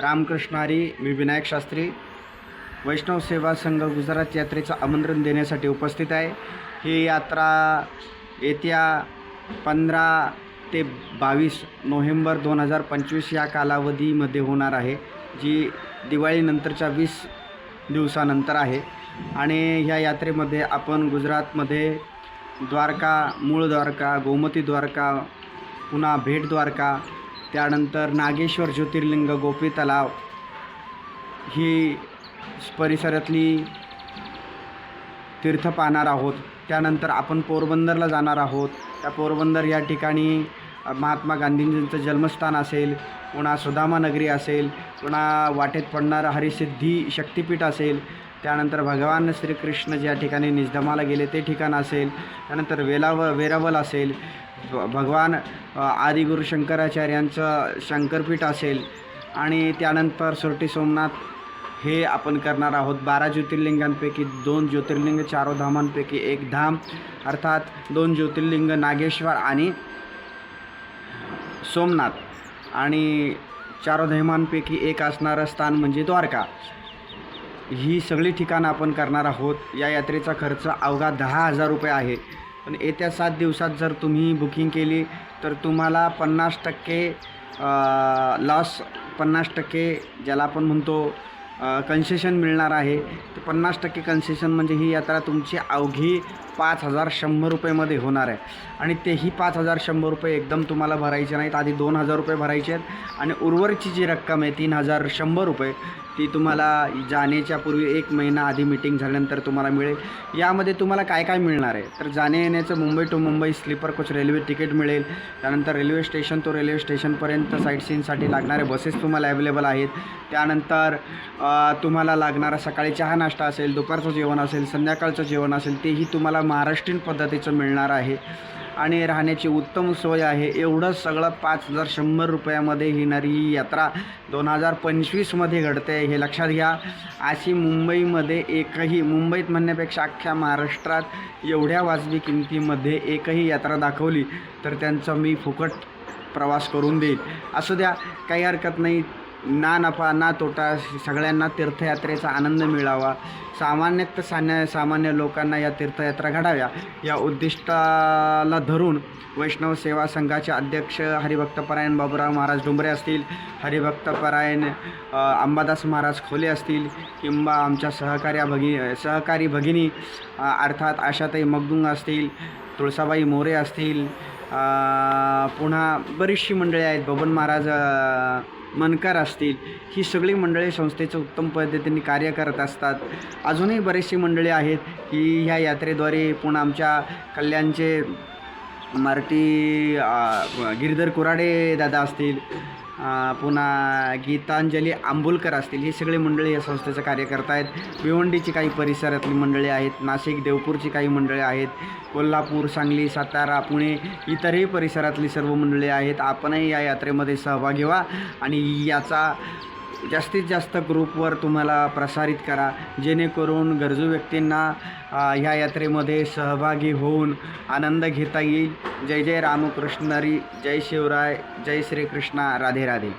रामकृष्णारी मी विनायक शास्त्री. वैष्णव सेवा संघ गुजरात यात्रेचं आमंत्रण देण्यासाठी उपस्थित आहे. ही यात्रा येत्या पंधरा ते बावीस नोव्हेंबर दोन हजार पंचवीस या कालावधीमध्ये होणार आहे जी दिवाळीनंतरच्या वीस दिवसानंतर आहे. आणि ह्या यात्रेमध्ये आपण गुजरातमध्ये द्वारका मूळ द्वारका गोमती द्वारका पुन्हा भेट द्वारका त्यानंतर नागेश्वर ज्योतिर्लिंग गोपी तलाव. ही परिसरातली तीर्थ पाहणार आहोत. त्यानंतर आपण पोरबंदरला जाणार आहोत. त्या पोरबंदर या ठिकाणी महात्मा गांधींचं जन्मस्थान असेल पुन्हा सुदामा नगरी असेल पुन्हा वाटेत पडणारं हरिसिद्धी शक्तिपीठ असेल त्यानंतर भगवान श्रीकृष्ण ज्या ठिकाणी निजधमाला गेले ते ठिकाण असेल त्यानंतर वेलाव वेरावल असेल भगवान आदिगुरु शंकराचार्यांचं शंकरपीठ असेल आणि त्यानंतर सुरटी सोमनाथ हे आपण करणार आहोत. बारा ज्योतिर्लिंगांपैकी दोन ज्योतिर्लिंग चारो धामांपैकी एक धाम अर्थात दोन ज्योतिर्लिंग नागेश्वर आणि सोमनाथ. आणि चारोधामांपैकी एक असणारं स्थान म्हणजे द्वारका. ही सगळी ठिकाणं आपण करणार आहोत. या यात्रेचा खर्च अवघा दहा हजार रुपये आहे. पण येत्या सात दिवसात जर तुम्ही बुकिंग केली तर तुम्हाला पन्नास टक्के लॉस पन्नास टक्के ज्याला आपण म्हणतो कन्सेशन मिळणार आहे. तर पन्नास टक्के कन्सेशन म्हणजे ही यात्रा तुमची अवघी पाच हजार शंभर रुपयेमध्ये होणार आहे. आणि तेही पाच हजार शंभर रुपये एकदम तुम्हाला भरायचे नाहीत. आधी दोन हजार रुपये भरायचे आहेत. आणि उर्वरची जी रक्कम आहे तीन हजार शंभर रुपये. ती तुम्हाला जाण्याच्या पूर्वी एक महिना आधी मिटिंग झाल्यानंतर तुम्हाला मिळेल. यामध्ये तुम्हाला काय काय मिळणार आहे? तर जाणे येण्याचं Mumbai to Mumbai sleeper coach railway ticket मिळेल. त्यानंतर रेल्वे स्टेशन तो रेल्वे स्टेशनपर्यंत साईट सीनसाठी लागणारे बसेस तुम्हाला अवेलेबल आहेत. त्यानंतर तुम्हाला लागणारा सकाळी चहा नाश्ता असेल दुपारचं जेवण असेल संध्याकाळचं जेवण असेल तेही तुम्हाला महाराष्ट्रीयन पद्धतीचं मिळणार आहे. आणि राहण्याची उत्तम सोय आहे. एवढं सगळं पाच हजार शंभर रुपयामध्ये येणारी ही यात्रा दोन हजार पंचवीसमध्ये घडते हे लक्षात घ्या. अशी मुंबईमध्ये एकही मुंबईत म्हणण्यापेक्षा अख्ख्या महाराष्ट्रात एवढ्या वाजवी किमतीमध्ये एकही यात्रा दाखवली तर त्यांचा मी फुकट प्रवास करून देईल. असू द्या काही हरकत नाही. ना नफा ना तोटा सगळ्यांना तीर्थयात्रेचा आनंद मिळावा. सामान्यतः सान्य सामान्य लोकांना या तीर्थयात्रा घडाव्या. या उद्दिष्टाला धरून वैष्णव सेवा संघाचे अध्यक्ष हरिभक्तपरायण बाबूराव महाराज डोंबरे असतील हरिभक्तपरायण अंबादास महाराज खोले असतील किंवा आमच्या सहकार्या भगी सहकारी भगिनी अर्थात आशाताई मगदुंग असतील तुळसाबाई मोरे असतील पुन्हा बरीचशी मंडळी आहेत. बबन महाराज मनकार मनकर असतील. ही सगळी मंडळी संस्थेचं उत्तम पद्धतीने कार्य करत असतात. अजूनही बरेचशी मंडळी आहेत. की ह्या यात्रेद्वारे पुन्हा आमच्या कल्याणचे मराठी गिरधर कुराडे दादा असतील. पुन्हा गीतांजली आंबोलकर असतील ही सगळी मंडळी या संस्थेचं कार्य करत आहेत. भिवंडीची काही परिसरातली मंडळी आहेत नाशिक देवपूरची काही मंडळी आहेत कोल्हापूर सांगली सातारा पुणे इतरही परिसरातली सर्व मंडळी आहेत. आपणही या यात्रेमध्ये सहभागी व्हा आणि याचा जास्तीत जास्त ग्रुपवर तुम्हाला प्रसारित करा जेणेकरून गरजू व्यक्तींना ह्या यात्रेमध्ये सहभागी होऊन आनंद घेता येईल. जय जय रामकृष्णरी जय शिवराय जय श्रीकृष्णा राधे राधे.